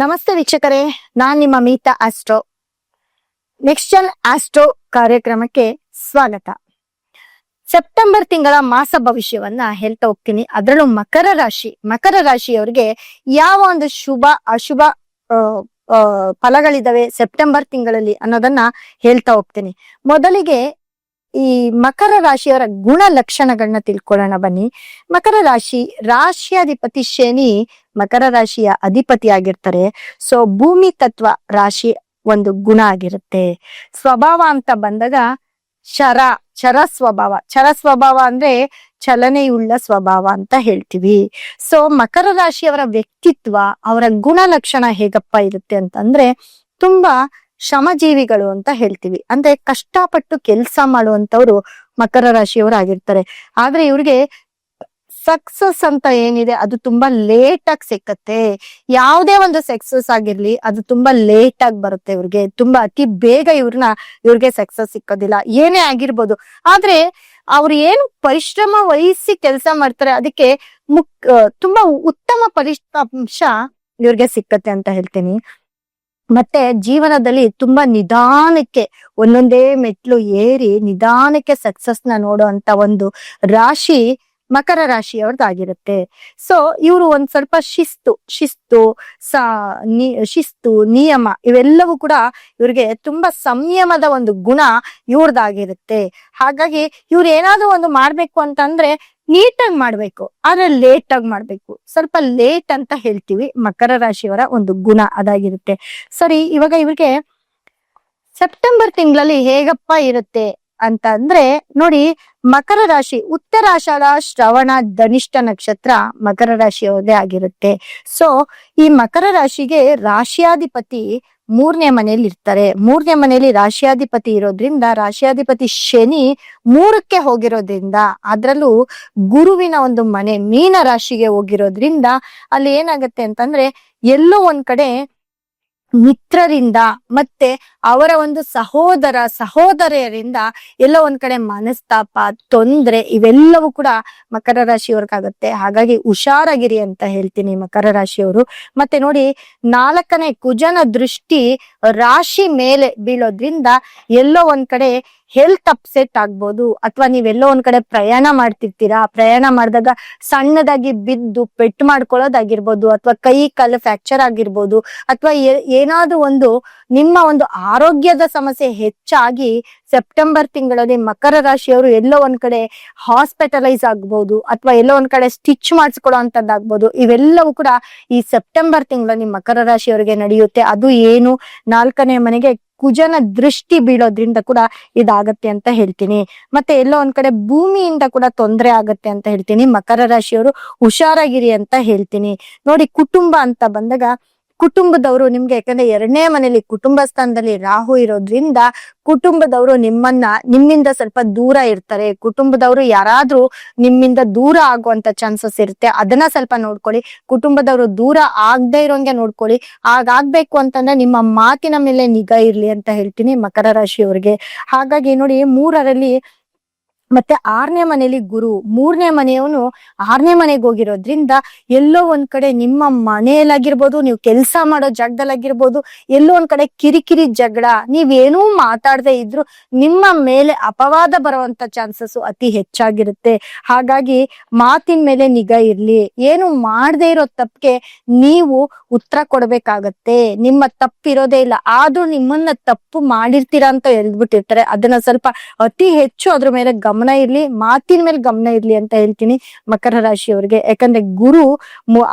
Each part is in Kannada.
ನಮಸ್ತೆ ವೀಕ್ಷಕರೇ, ನಾನ್ ನಿಮ್ಮ Meeta astro next gen astro ಕಾರ್ಯಕ್ರಮಕ್ಕೆ ಸ್ವಾಗತ. ಸೆಪ್ಟೆಂಬರ್ ತಿಂಗಳ ಮಾಸ ಭವಿಷ್ಯವನ್ನ ಹೇಳ್ತಾ ಹೋಗ್ತೀನಿ. ಅದರಲ್ಲೂ ಮಕರ ರಾಶಿ. ಮಕರ ರಾಶಿಯವರಿಗೆ ಯಾವ ಒಂದು ಶುಭ, ಅಶುಭ ಫಲಗಳಿದಾವೆ ಸೆಪ್ಟೆಂಬರ್ ತಿಂಗಳಲ್ಲಿ ಅನ್ನೋದನ್ನ ಹೇಳ್ತಾ ಹೋಗ್ತೀನಿ. ಮೊದಲಿಗೆ ಈ ಮಕರ ರಾಶಿಯವರ ಗುಣ ಲಕ್ಷಣಗಳನ್ನ ತಿಳ್ಕೊಳ್ಳೋಣ ಬನ್ನಿ. ಮಕರ ರಾಶಿ ರಾಶಿಯಾಧಿಪತಿ ಶನಿ ಮಕರ ರಾಶಿಯ ಅಧಿಪತಿ ಆಗಿರ್ತಾರೆ. ಸೊ ಭೂಮಿ ತತ್ವ ರಾಶಿ ಒಂದು ಗುಣ ಆಗಿರುತ್ತೆ. ಸ್ವಭಾವ ಅಂತ ಬಂದಾಗ ಶರ ಚರ ಸ್ವಭಾವ. ಚರ ಸ್ವಭಾವ ಅಂದ್ರೆ ಚಲನೆಯುಳ್ಳ ಸ್ವಭಾವ ಅಂತ ಹೇಳ್ತೀವಿ. ಸೊ ಮಕರ ರಾಶಿಯವರ ವ್ಯಕ್ತಿತ್ವ, ಅವರ ಗುಣಲಕ್ಷಣ ಹೇಗಪ್ಪ ಇರುತ್ತೆ ಅಂತಂದ್ರೆ ತುಂಬಾ ಶ್ರಮಜೀವಿಗಳು ಅಂತ ಹೇಳ್ತೀವಿ. ಅಂದ್ರೆ ಕಷ್ಟಪಟ್ಟು ಕೆಲಸ ಮಾಡುವಂತವ್ರು ಮಕರ ರಾಶಿಯವರು ಆಗಿರ್ತಾರೆ ಆದ್ರೆ ಇವ್ರಿಗೆ ಸಕ್ಸಸ್ ಅಂತ ಏನಿದೆ, ಅದು ತುಂಬಾ ಲೇಟ್ ಆಗಿ ಸಿಕ್ಕತ್ತೆ. ಯಾವುದೇ ಒಂದು ಸಕ್ಸಸ್ ಆಗಿರ್ಲಿ, ಅದು ತುಂಬಾ ಲೇಟ್ ಆಗಿ ಬರುತ್ತೆ ಇವ್ರಿಗೆ. ತುಂಬಾ ಅತಿ ಬೇಗ ಇವ್ರನ್ನ, ಇವ್ರಿಗೆ ಸಕ್ಸಸ್ ಸಿಕ್ಕೋದಿಲ್ಲ. ಏನೇ ಆಗಿರ್ಬೋದು. ಆದ್ರೆ ಅವ್ರು ಏನು ಪರಿಶ್ರಮ ವಹಿಸಿ ಕೆಲಸ ಮಾಡ್ತಾರೆ, ಅದಕ್ಕೆ ಮುಕ್ ತುಂಬಾ ಉತ್ತಮ ಫಲಿತಾಂಶ ಇವ್ರಿಗೆ ಸಿಕ್ಕತ್ತೆ ಅಂತ ಹೇಳ್ತೀನಿ. ಮತ್ತೆ ಜೀವನದಲ್ಲಿ ತುಂಬಾ ನಿಧಾನಕ್ಕೆ ಒಂದೊಂದೇ ಮೆಟ್ಲು ಏರಿ ನಿಧಾನಕ್ಕೆ ಸಕ್ಸಸ್ನ ನೋಡೋ ಅಂತ ಒಂದು ರಾಶಿ ಮಕರ ರಾಶಿಯವ್ರದ್ದಾಗಿರುತ್ತೆ. ಸೊ ಇವರು ಒಂದ್ ಸ್ವಲ್ಪ ಶಿಸ್ತು ಶಿಸ್ತು, ಸ ಶಿಸ್ತು, ನಿಯಮ ಇವೆಲ್ಲವೂ ಕೂಡ ಇವ್ರಿಗೆ ತುಂಬಾ ಸಂಯಮದ ಒಂದು ಗುಣ ಇವ್ರದ್ದಾಗಿರುತ್ತೆ. ಹಾಗಾಗಿ ಇವ್ರು ಏನಾದ್ರೂ ಒಂದು ಮಾಡ್ಬೇಕು ಅಂತಂದ್ರೆ ನೀಟಾಗಿ ಮಾಡ್ಬೇಕು. ಆದ್ರೆ ಲೇಟ್ ಆಗಿ ಮಾಡ್ಬೇಕು. ಸ್ವಲ್ಪ ಲೇಟ್ ಅಂತ ಹೇಳ್ತೀವಿ. ಮಕರ ರಾಶಿಯವರ ಒಂದು ಗುಣ ಅದಾಗಿರುತ್ತೆ. ಸರಿ, ಇವಾಗ ಇವ್ರಿಗೆ ಸೆಪ್ಟೆಂಬರ್ ತಿಂಗಳಲ್ಲಿ ಹೇಗಪ್ಪ ಇರುತ್ತೆ ಅಂತ ಅಂದ್ರೆ ನೋಡಿ ಮಕರ ರಾಶಿ ಉತ್ತರಾಷಾಢ ಶ್ರವಣ, ಧನಿಷ್ಠ ನಕ್ಷತ್ರ ಮಕರ ರಾಶಿಯವರದೇ ಆಗಿರುತ್ತೆ. ಸೊ ಈ ಮಕರ ರಾಶಿಗೆ ರಾಶಿಯಾಧಿಪತಿ ಮೂರನೇ ಮನೆಯಲ್ಲಿ ಇರ್ತಾರೆ. ಮೂರನೇ ಮನೆಯಲ್ಲಿ ರಾಶಿಯಾಧಿಪತಿ ಇರೋದ್ರಿಂದ, ರಾಶಿಯಾಧಿಪತಿ ಶನಿ ಮೂರಕ್ಕೆ ಹೋಗಿರೋದ್ರಿಂದ, ಅದ್ರಲ್ಲೂ ಗುರುವಿನ ಒಂದು ಮನೆ, ಮೀನ ರಾಶಿಗೆ ಹೋಗಿರೋದ್ರಿಂದ, ಅಲ್ಲಿ ಏನಾಗತ್ತೆ ಅಂತಂದ್ರೆ, ಎಲ್ಲೋ ಒಂದ್ ಕಡೆ ಮಿತ್ರರಿಂದ ಮತ್ತೆ ಅವರ ಒಂದು ಸಹೋದರ, ಸಹೋದರಿಯರಿಂದ ಎಲ್ಲೋ ಒಂದ್ ಕಡೆ ಮನಸ್ತಾಪ, ತೊಂದ್ರೆ ಇವೆಲ್ಲವೂ ಕೂಡ ಮಕರ ರಾಶಿಯವ್ರಿಗಾಗುತ್ತೆ. ಹಾಗಾಗಿ ಹುಷಾರಾಗಿರಿ ಅಂತ ಹೇಳ್ತೀನಿ ಮಕರ ರಾಶಿಯವರು. ಮತ್ತೆ ನೋಡಿ ನಾಲ್ಕನೇ ಕುಜನ ದೃಷ್ಟಿ ರಾಶಿ ಮೇಲೆ ಬೀಳೋದ್ರಿಂದ ಎಲ್ಲೋ ಒಂದ್ ಕಡೆ ಹೆಲ್ತ್ ಅಪ್ಸೆಟ್ ಆಗ್ಬೋದು ಅಥವಾ ನೀವೆಲ್ಲೋ ಒಂದ್ ಕಡೆ ಪ್ರಯಾಣ ಮಾಡ್ತಿರ್ತೀರಾ, ಪ್ರಯಾಣ ಮಾಡಿದಾಗ ಸಣ್ಣದಾಗಿ ಬಿದ್ದು ಪೆಟ್ಟು ಮಾಡ್ಕೊಳ್ಳೋದಾಗಿರ್ಬೋದು ಅಥವಾ ಕೈ ಕಾಲು ಫ್ರಾಕ್ಚರ್ ಆಗಿರ್ಬೋದು ಅಥವಾ ಏನಾದ್ರೂ ಒಂದು ನಿಮ್ಮ ಒಂದು ಆರೋಗ್ಯದ ಸಮಸ್ಯೆ ಹೆಚ್ಚಾಗಿ ಸೆಪ್ಟೆಂಬರ್ ತಿಂಗಳಲ್ಲಿ ಮಕರ ರಾಶಿಯವರು ಎಲ್ಲೋ ಒಂದ್ ಕಡೆ ಹಾಸ್ಪಿಟಲೈಸ್ ಆಗ್ಬೋದು ಅಥವಾ ಎಲ್ಲೋ ಒಂದ್ ಕಡೆ ಸ್ಟಿಚ್ ಮಾಡಿಸ್ಕೊಳ್ಳೋ ಅಂತದ್ದಾಗ್ಬೋದು, ಇವೆಲ್ಲವೂ ಕೂಡ ಈ ಸೆಪ್ಟೆಂಬರ್ ತಿಂಗಳಲ್ಲಿ ಮಕರ ರಾಶಿಯವರಿಗೆ ನಡೆಯುತ್ತೆ. ಅದು ಏನು? ನಾಲ್ಕನೇ ಮನೆಗೆ ಕುಜನ ದೃಷ್ಟಿ ಬೀಳೋದ್ರಿಂದ ಕೂಡ ಇದಾಗತ್ತೆ ಅಂತ ಹೇಳ್ತೀನಿ. ಮತ್ತೆ ಎಲ್ಲೋ ಒಂದ್ ಕಡೆ ಭೂಮಿಯಿಂದ ಕೂಡ ತೊಂದರೆ ಆಗತ್ತೆ ಅಂತ ಹೇಳ್ತೀನಿ. ಮಕರ ರಾಶಿಯವರು ಹುಷಾರಾಗಿರಿ ಅಂತ ಹೇಳ್ತೀನಿ. ನೋಡಿ ಕುಟುಂಬ ಅಂತ ಬಂದಾಗ ಕುಟುಂಬದವರು ನಿಮ್ಗೆ, ಯಾಕಂದ್ರೆ ಎರಡನೇ ಮನೇಲಿ ಕುಟುಂಬ ಸ್ಥಾನದಲ್ಲಿ ರಾಹು ಇರೋದ್ರಿಂದ ಕುಟುಂಬದವರು ನಿಮ್ಮನ್ನ, ನಿಮ್ಮಿಂದ ಸ್ವಲ್ಪ ದೂರ ಇರ್ತಾರೆ. ಕುಟುಂಬದವರು ಯಾರಾದ್ರೂ ನಿಮ್ಮಿಂದ ದೂರ ಆಗುವಂತ ಚಾನ್ಸಸ್ ಇರುತ್ತೆ. ಅದನ್ನ ಸ್ವಲ್ಪ ನೋಡ್ಕೊಳ್ಳಿ. ಕುಟುಂಬದವರು ದೂರ ಆಗದೆ ಇರೋಂಗೆ ನೋಡ್ಕೊಳ್ಳಿ. ಹಾಗಾಗ್ಬೇಕು ಅಂತಂದ್ರೆ ನಿಮ್ಮ ಮಾತಿನ ಮೇಲೆ ನಿಗಾ ಇರ್ಲಿ ಅಂತ ಹೇಳ್ತೀನಿ ಮಕರ ರಾಶಿಯವರಿಗೆ. ಹಾಗಾಗಿ ನೋಡಿ, ಮೂರರಲ್ಲಿ ಮತ್ತೆ ಆರನೇ ಮನೇಲಿ ಗುರು, ಮೂರನೇ ಮನೆಯವನು ಆರನೇ ಮನೆಗೆ ಹೋಗಿರೋದ್ರಿಂದ ಎಲ್ಲೋ ಒಂದ್ ಕಡೆ ನಿಮ್ಮ ಮನೆಯಲ್ಲಾಗಿರ್ಬೋದು, ನೀವು ಕೆಲಸ ಮಾಡೋ ಜಾಗದಲ್ಲಾಗಿರ್ಬೋದು, ಎಲ್ಲೋ ಒಂದ್ ಕಡೆ ಕಿರಿಕಿರಿ ಜಗಳ, ನೀವೇನೂ ಮಾತಾಡದೆ ಇದ್ರು ನಿಮ್ಮ ಮೇಲೆ ಅಪವಾದ ಬರುವಂತ ಚಾನ್ಸಸ್ ಅತಿ ಹೆಚ್ಚಾಗಿರುತ್ತೆ. ಹಾಗಾಗಿ ಮಾತಿನ ಮೇಲೆ ನಿಗಾ ಇರ್ಲಿ. ಏನು ಮಾಡದೇ ಇರೋ ತಪ್ಪಿಗೆ ನೀವು ಉತ್ತರ ಕೊಡ್ಬೇಕಾಗತ್ತೆ. ನಿಮ್ಮ ತಪ್ಪಿರೋದೇ ಇಲ್ಲ. ಆದ್ರೂ ನಿಮ್ಮನ್ನ ತಪ್ಪು ಮಾಡಿರ್ತೀರಾ ಅಂತ ಹೇಳ್ಬಿಟ್ಟಿರ್ತಾರೆ. ಅದನ್ನ ಸ್ವಲ್ಪ ಅತಿ ಹೆಚ್ಚು ಅದ್ರ ಮೇಲೆ ಗಮನ ಇರ್ಲಿ, ಮಾತಿನ ಮೇಲೆ ಗಮನ ಇರ್ಲಿ ಅಂತ ಹೇಳ್ತೀನಿ ಮಕರ ರಾಶಿಯವರಿಗೆ. ಯಾಕಂದ್ರೆ ಗುರು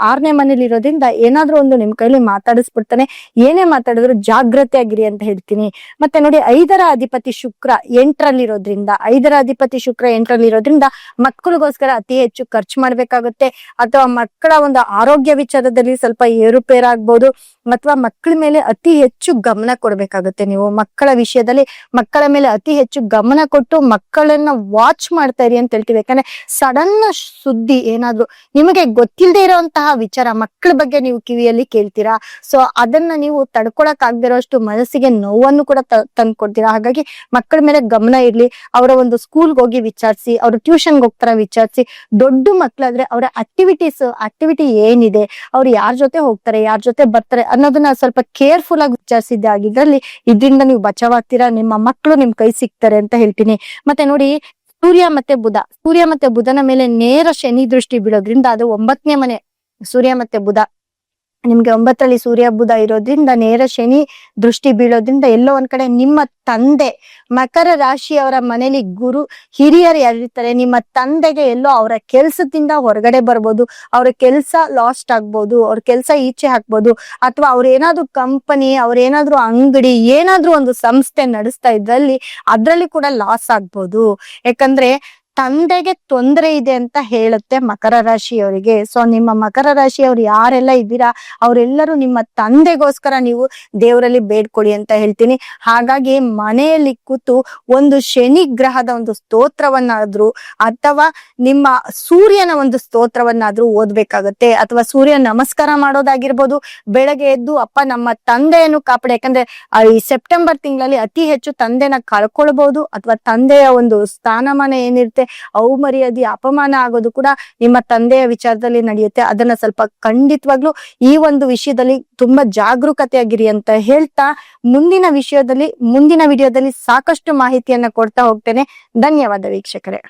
ಆರನೇ ಮನೇಲಿ ಇರೋದ್ರಿಂದ ಏನಾದ್ರೂ ಒಂದು ನಿಮ್ ಕೈಲಿ ಮಾತಾಡಿಸ್ಬಿಡ್ತಾನೆ. ಏನೇ ಮಾತಾಡಿದ್ರು ಜಾಗ್ರತೆ ಆಗಿರಿ ಅಂತ ಹೇಳ್ತೀನಿ. ಮತ್ತೆ ನೋಡಿ, ಐದರ ಅಧಿಪತಿ ಶುಕ್ರ ಎಂಟರಲ್ಲಿರೋದ್ರಿಂದ, ಐದರ ಅಧಿಪತಿ ಶುಕ್ರ ಎಂಟರಲ್ಲಿರೋದ್ರಿಂದ ಮಕ್ಕಳಿಗೋಸ್ಕರ ಅತಿ ಹೆಚ್ಚು ಖರ್ಚು ಮಾಡ್ಬೇಕಾಗುತ್ತೆ. ಅಥವಾ ಮಕ್ಕಳ ಒಂದು ಆರೋಗ್ಯ ವಿಚಾರದಲ್ಲಿ ಸ್ವಲ್ಪ ಏರುಪೇರಾಗ್ಬೋದು. ಅಥವಾ ಮಕ್ಕಳ ಮೇಲೆ ಅತಿ ಹೆಚ್ಚು ಗಮನ ಕೊಡ್ಬೇಕಾಗುತ್ತೆ ನೀವು. ಮಕ್ಕಳ ವಿಷಯದಲ್ಲಿ ಮಕ್ಕಳ ಮೇಲೆ ಅತಿ ಹೆಚ್ಚು ಗಮನ ಕೊಟ್ಟು ಮಕ್ಕಳನ್ನ ವಾಚ್ ಮಾಡ್ತಾ ಇರಿ ಅಂತ ಹೇಳ್ತೀವಿ. ಯಾಕಂದ್ರೆ ಸಡನ್ ಸುದ್ದಿ ಏನಾದ್ರು ನಿಮಗೆ ಗೊತ್ತಿಲ್ಲದೆ ಇರೋಂತಹ ವಿಚಾರ ಮಕ್ಕಳ ಬಗ್ಗೆ ನೀವು ಕಿವಿಯಲ್ಲಿ ಕೇಳ್ತೀರಾ? ಸೊ ಅದನ್ನ ನೀವು ತಡ್ಕೊಳಕ್ ಆಗದಿರೋಷ್ಟು ಮನಸ್ಸಿಗೆ ನೋವನ್ನು ಕೂಡ ತಂದು ಕೊಡ್ತೀರಾ? ಹಾಗಾಗಿ ಮಕ್ಕಳ ಮೇಲೆ ಗಮನ ಇರ್ಲಿ, ಅವರ ಒಂದು ಸ್ಕೂಲ್ಗೆ ಹೋಗಿ ವಿಚಾರಿಸಿ, ಅವ್ರ ಟ್ಯೂಷನ್ಗೆ ಹೋಗ್ತಾರ ವಿಚಾರಿಸಿ, ದೊಡ್ಡ ಮಕ್ಕಳಾದ್ರೆ ಅವರ ಆಕ್ಟಿವಿಟೀಸ್ ಆಕ್ಟಿವಿಟಿ ಏನಿದೆ, ಅವ್ರು ಯಾರ ಜೊತೆ ಹೋಗ್ತಾರೆ, ಯಾರ ಜೊತೆ ಬರ್ತಾರೆ ಅನ್ನೋದನ್ನ ಸ್ವಲ್ಪ ಕೇರ್ಫುಲ್ ಆಗಿ ವಿಚಾರಿಸಿದ್ದೆ ಆಗಿದ್ರಲ್ಲಿ ಇದರಿಂದ ನೀವು ಬಚಾವಾಗ್ತೀರಾ ನಿಮ್ಮ ಮಕ್ಕಳು ನಿಮ್ ಕೈ ಸಿಗ್ತಾರೆ ಅಂತ ಹೇಳ್ತೀನಿ. ಮತ್ತೆ ನೋಡಿ ಸೂರ್ಯ ಮತ್ತೆ ಬುಧ. ಸೂರ್ಯ ಮತ್ತೆ ಬುಧನ ಮೇಲೆ ನೇರ ಶನಿ ದೃಷ್ಟಿ ಬೀಳೋದ್ರಿಂದ ಅದು ಒಂಬತ್ತನೇ ಮನೆ. ಸೂರ್ಯ ಮತ್ತೆ ಬುಧ. ನಿಮ್ಗೆ ಒಂಬತ್ತರಲ್ಲಿ ಸೂರ್ಯ ಬುಧ ಇರೋದ್ರಿಂದ, ನೇರ ಶನಿ ದೃಷ್ಟಿ ಬೀಳೋದ್ರಿಂದ ಎಲ್ಲೋ ಒಂದ್ ಕಡೆ ನಿಮ್ಮ ತಂದೆ, ಮಕರ ರಾಶಿಯವರ ಮನೇಲಿ ಗುರು ಹಿರಿಯರು ಯಾರಿರ್ತಾರೆ, ನಿಮ್ಮ ತಂದೆಗೆ ಎಲ್ಲೋ ಅವರ ಕೆಲ್ಸದಿಂದ ಹೊರಗಡೆ ಬರ್ಬೋದು, ಅವ್ರ ಕೆಲ್ಸ ಲಾಸ್ಟ್ ಆಗ್ಬೋದು, ಅವ್ರ ಕೆಲ್ಸ ಈಚೆ ಹಾಕ್ಬೋದು, ಅಥವಾ ಅವ್ರ ಏನಾದ್ರು ಕಂಪನಿ ಅವ್ರ ಏನಾದ್ರು ಅಂಗಡಿ, ಏನಾದ್ರೂ ಒಂದು ಸಂಸ್ಥೆ ನಡೆಸ್ತಾ ಇದ್ರಲ್ಲಿ ಅದ್ರಲ್ಲಿ ಕೂಡ ಲಾಸ್ ಆಗ್ಬೋದು. ಯಾಕಂದ್ರೆ ತಂದೆಗೆ ತೊಂದರೆ ಇದೆ ಅಂತ ಹೇಳುತ್ತೆ ಮಕರ ರಾಶಿಯವರಿಗೆ. ಸೊ ನಿಮ್ಮ ಮಕರ ರಾಶಿಯವ್ರು ಯಾರೆಲ್ಲ ಇದ್ದೀರಾ, ಅವರೆಲ್ಲರೂ ನಿಮ್ಮ ತಂದೆಗೋಸ್ಕರ ನೀವು ದೇವರಲ್ಲಿ ಬೇಡ್ಕೊಳ್ಳಿ ಅಂತ ಹೇಳ್ತೀನಿ. ಹಾಗಾಗಿ ಮನೆಯಲ್ಲಿ ಕೂತು ಒಂದು ಶನಿ ಗ್ರಹದ ಒಂದು ಸ್ತೋತ್ರವನ್ನಾದ್ರೂ ಅಥವಾ ನಿಮ್ಮ ಸೂರ್ಯನ ಒಂದು ಸ್ತೋತ್ರವನ್ನಾದ್ರೂ ಓದ್ಬೇಕಾಗತ್ತೆ. ಅಥವಾ ಸೂರ್ಯ ನಮಸ್ಕಾರ ಮಾಡೋದಾಗಿರ್ಬೋದು, ಬೆಳಗ್ಗೆ ಎದ್ದು ಅಪ್ಪ ನಮ್ಮ ತಂದೆಯನ್ನು ಕಾಪಾಡಿ. ಯಾಕಂದ್ರೆ ಈ ಸೆಪ್ಟೆಂಬರ್ ತಿಂಗಳಲ್ಲಿ ಅತಿ ಹೆಚ್ಚು ತಂದೆನ ಕಳ್ಕೊಳ್ಬಹುದು ಅಥವಾ ತಂದೆಯ ಒಂದು ಸ್ಥಾನಮಾನ ಏನಿರುತ್ತೆ ಅವಮರ್ಯಾದೆ ಅಪಮಾನ ಆಗೋದು ಕೂಡ ನಿಮ್ಮ ತಂದೆಯ ವಿಚಾರದಲ್ಲಿ ನಡೆಯುತ್ತೆ. ಅದನ್ನ ಸ್ವಲ್ಪ ಖಂಡಿತವಾಗ್ಲು ಈ ಒಂದು ವಿಷಯದಲ್ಲಿ ತುಂಬಾ ಜಾಗರೂಕತೆಯಾಗಿರಿ ಅಂತ ಹೇಳ್ತಾ ಮುಂದಿನ ವಿಷಯದಲ್ಲಿ, ಮುಂದಿನ ವಿಡಿಯೋದಲ್ಲಿ ಸಾಕಷ್ಟು ಮಾಹಿತಿಯನ್ನ ಕೊಡ್ತಾ ಹೋಗ್ತೇನೆ. ಧನ್ಯವಾದ ವೀಕ್ಷಕರೇ.